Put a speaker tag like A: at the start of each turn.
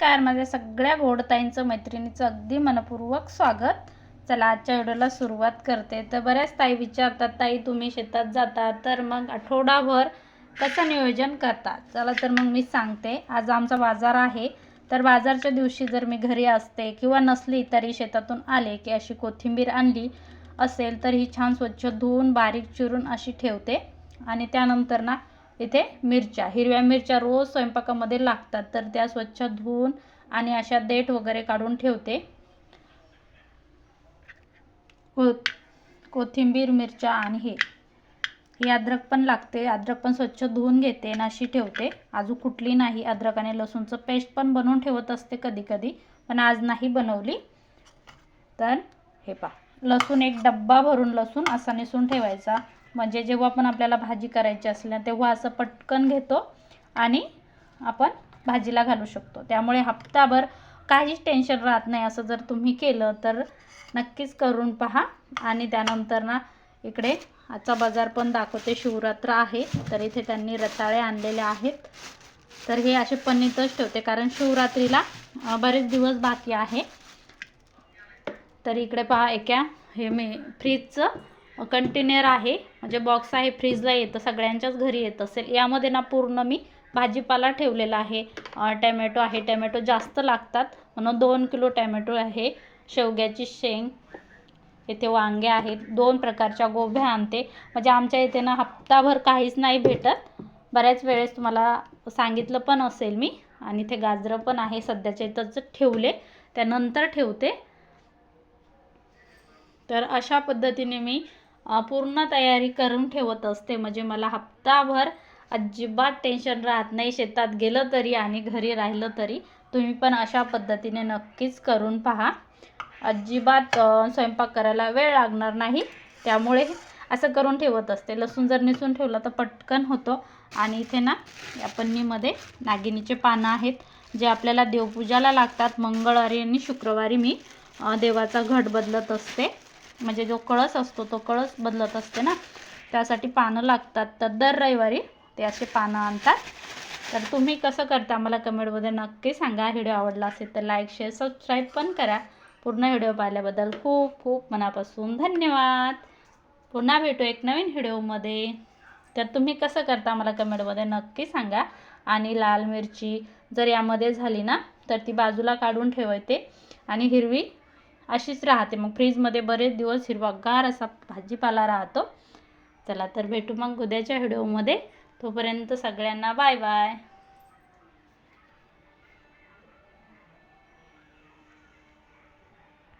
A: नमस्कार माझ्या सगळ्या गोडताईंचं मैत्रिणीचं अगदी मनपूर्वक स्वागत. चला आजच्या व्हिडिओला सुरुवात करते. तर बऱ्याच ताई विचारतात ताई तुम्ही शेतात जाता तर मग आठवडाभर कसं नियोजन करता? चला तर मग मी सांगते. आज आमचा बाजार आहे. तर बाजारच्या दिवशी जर मी घरी असते किंवा नसली तरी शेतातून आले की अशी कोथिंबीर आणली असेल तर ही छान स्वच्छ धुवून बारीक चिरून अशी ठेवते. आणि त्यानंतर ना इथे मिरच्या हिरव्या मिरच्या रोज स्वयंपाकामध्ये लागतात. तर त्या स्वच्छ धुवून आणि अशा देठ वगैरे काढून ठेवते. को कोथिंबीर मिरच्या आणि हे. ही अद्रक पण लागते. अद्रक पण स्वच्छ धुवून घेते आणि अशी ठेवते. अजून कुठली नाही. अद्रक आणि लसूणचं पेस्ट पण बनवून ठेवत असते कधी कधी पण आज नाही बनवली. तर हे पा लसूण एक डब्बा भरून लसूण असा नेसून ठेवायचा. म्हणजे जेव्हा पण आपल्याला भाजी करायची असल्या तेव्हा असं पटकन घेतो आणि आपण भाजीला घालू शकतो. त्यामुळे हप्ताभर काहीच टेन्शन राहत नाही. असं जर तुम्ही केलं तर नक्कीच करून पहा. आणि त्यानंतर ना इकडे आजचा बाजार पण दाखवते. शिवरात्र आहे. तर इथे त्यांनी रताळे आणलेले आहेत. तर हे असे पन्नीतच ठेवते. कारण शिवरात्रीला बरेच दिवस बाकी आहे. तर इकडे पहा एका हे मी फ्रीजचं कंटेनर आहे. म्हणजे बॉक्स आहे फ्रीजला येतं सगळ्यांच्याच घरी येत असेल. यामध्ये ना पूर्ण मी भाजीपाला ठेवलेला आहे. टॅमॅटो आहे. टॅमॅटो जास्त लागतात. म्हणून दोन किलो टॅमॅटो आहे. शेवग्याची शेंग इथे वांगे आहेत. दोन प्रकारच्या गोभ्या आणते. म्हणजे आमच्या इथे ना हप्ताभर काहीच नाही भेटत. बऱ्याच वेळेस तुम्हाला सांगितलं पण असेल मी. आणि इथे गाजरं पण आहे. सध्याच्या इथंच ठेवले. त्यानंतर ठेवते. तर अशा पद्धतीने मी पूर्ण तयारी करून ठेवत असते. म्हणजे मला हप्ताभर अजिबात टेन्शन राहत नाही. शेतात गेलं तरी आणि घरी राहिलं तरी तुम्ही पण अशा पद्धतीने नक्कीच करून पहा. अजिबात स्वयंपाक करायला वेळ लागणार नाही. त्यामुळे असं करून ठेवत असते. लसूण जर निसून ठेवला तर पटकन होतो. आणि इथे ना या पन्नीमध्ये नागिनीचे पानं आहेत जे आपल्याला देवपूजाला लागतात. मंगळवारी आणि शुक्रवारी मी देवाचा घट बदलत असते. म्हणजे जो कळस असतो तो कळस बदलत असते ना. त्यासाठी पानं लागतात. तर दर रविवारी ते असे पानं आणतात. तर तुम्ही कसं करता मला कमेंटमध्ये नक्की सांगा. व्हिडिओ आवडला असेल तर लाईक शेअर सबस्क्राईब पण करा. पूर्ण व्हिडिओ पाहिल्याबद्दल खूप खूप मनापासून धन्यवाद. पुन्हा भेटू एक नवीन व्हिडिओमध्ये. तर तुम्ही कसं करता मला कमेंटमध्ये नक्की सांगा. आणि लाल मिरची जर यामध्ये झाली ना तर ती बाजूला काढून ठेवायचे. आणि हिरवी अशीच राहते. मग फ्रीजमध्ये बरेच दिवस हिरवागार असा भाजीपाला राहतो. चला तर भेटू मग उद्याच्या व्हिडिओमध्ये. तोपर्यंत सगळ्यांना बाय बाय.